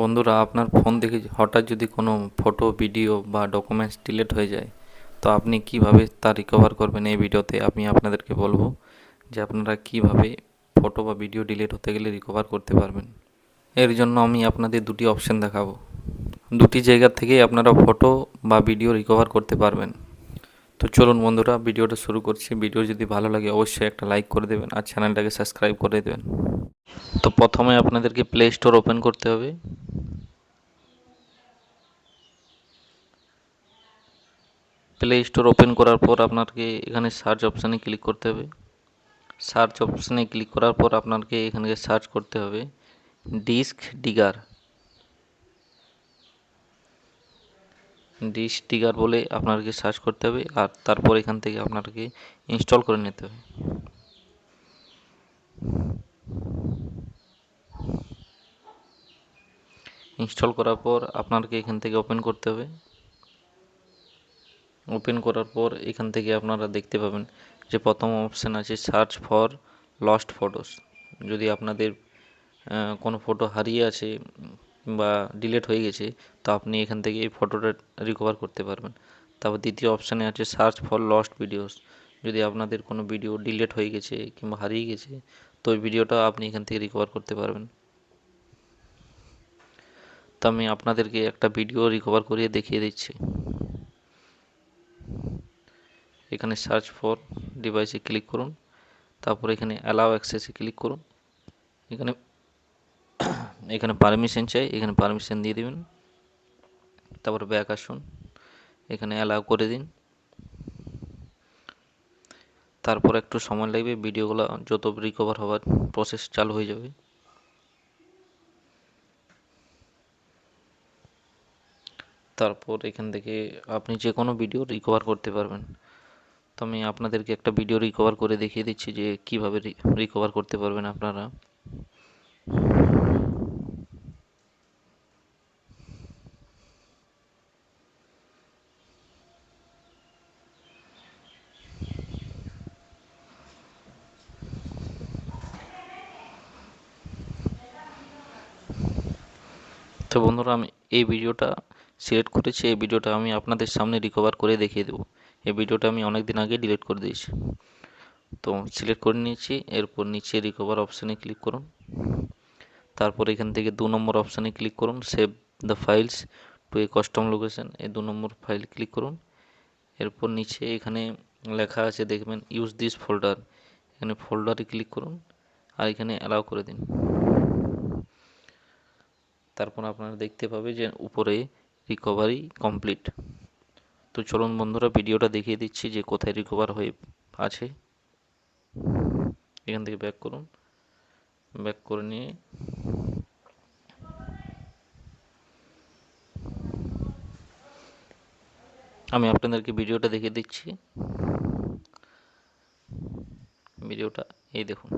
বন্ধুরা, আপনার ফোন থেকে হঠাৎ যদি কোনো ফটো ভিডিও বা ডকুমেন্টস ডিলিট হয়ে যায়, তো আপনি কীভাবে তা রিকভার করবেন এই ভিডিওতে আমি আপনাদেরকে বলব যে আপনারা কীভাবে ফটো বা ভিডিও ডিলিট হতে গেলে রিকভার করতে পারবেন। এর জন্য আমি আপনাদের দুটি অপশন দেখাবো। দুটি জায়গা থেকেই আপনারা ফটো বা ভিডিও রিকভার করতে পারবেন। তো চলুন বন্ধুরা, ভিডিওটা শুরু করছি। ভিডিও যদি ভালো লাগে অবশ্যই একটা লাইক করে দেবেন আর চ্যানেলটাকে সাবস্ক্রাইব করে দেবেন। তো প্রথমে আপনাদেরকে প্লে স্টোর ওপেন করতে হবে। প্লে স্টোর ওপেন করার পর আপনাকে এখানে সার্চ অপশানে ক্লিক করতে হবে। সার্চ অপশানে ক্লিক করার পর আপনাকে এখানে সার্চ করতে হবে। ডিস্ক ডিগার ডিস্ক ডিগার বলে আপনাকে সার্চ করতে হবে আর তারপর এখান থেকে আপনাকে ইনস্টল করে নিতে হবে। ইনস্টল করার পর আপনাকে এখান থেকে ওপেন করতে হবে। ওপেন করার পর এখান থেকে আপনারা দেখতে পাবেন যে প্রথম অপশান আছে সার্চ ফর লস্ট ফটোস যদি আপনাদের কোনো ফটো হারিয়ে আছে বা ডিলেট হয়ে গেছে, তো আপনি এখান থেকে এই ফটোটা রিকভার করতে পারবেন। তারপর দ্বিতীয় অপশানে আছে সার্চ ফর লস্ট ভিডিওস যদি আপনাদের কোনো ভিডিও ডিলেট হয়ে গেছে কিংবা হারিয়ে গেছে, তো ওই ভিডিওটা আপনি এখান থেকে রিকভার করতে পারবেন। তো আমি আপনাদেরকে একটা ভিডিও রিকভার করিয়ে দেখিয়ে দিচ্ছি। এখানে সার্চ ফর ডিভাইসে ক্লিক করুন। তারপর এখানে অ্যালাউ অ্যাক্সেসে ক্লিক করুন। এখানে এখানে পারমিশন চাই, এখানে পারমিশন দিয়ে দিবেন। তারপর ব্যাক আসুন। এখানে অ্যালাউ করে দিন। তারপর একটু সময় লাগবে, ভিডিওগুলো যত রিকভার হওয়ার প্রসেস চালু হয়ে যাবে। তারপর এখান থেকে আপনি যে কোনো ভিডিও রিকভার করতে পারবেন। তো আমি আপনাদেরকে একটা ভিডিও রিকভার করে দেখিয়ে দিচ্ছি যে কীভাবে রিকভার করতে পারবেন আপনারা। তো বন্ধুরা, আমি এই ভিডিওটা সিলেক্ট করেছি। এই ভিডিওটা আমি আপনাদের সামনে রিকভার করে দেখিয়ে দেবো। এই ভিডিওটা আমি অনেক দিন আগে ডিলিট করে দিয়েছি। তো সিলেক্ট করে নিয়েছি, এরপর নিচে রিকভার অপশানে ক্লিক করুন। তারপর এখান থেকে দু নম্বর অপশানে ক্লিক করুন save the files to a custom location এই দু নম্বর ফাইল ক্লিক করুন। এরপর নিচে এখানে লেখা আছে, দেখবেন ইউজ দিস ফোল্ডার এখানে ফোল্ডারে ক্লিক করুন আর এখানে অ্যালাউ করে দিন। তারপর আপনারা দেখতে পাবে যে উপরে রিকভারি কমপ্লিট তো চলুন বন্ধুরা, ভিডিওটা দেখিয়ে দিচ্ছি যে কোথায় রিকভার হয়ে আছে। এখান থেকে ব্যাক করুন। ব্যাক করে নিয়ে। আমি আপনাদেরকে ভিডিওটা দেখিয়ে দিচ্ছি। ভিডিওটা, এই দেখুন।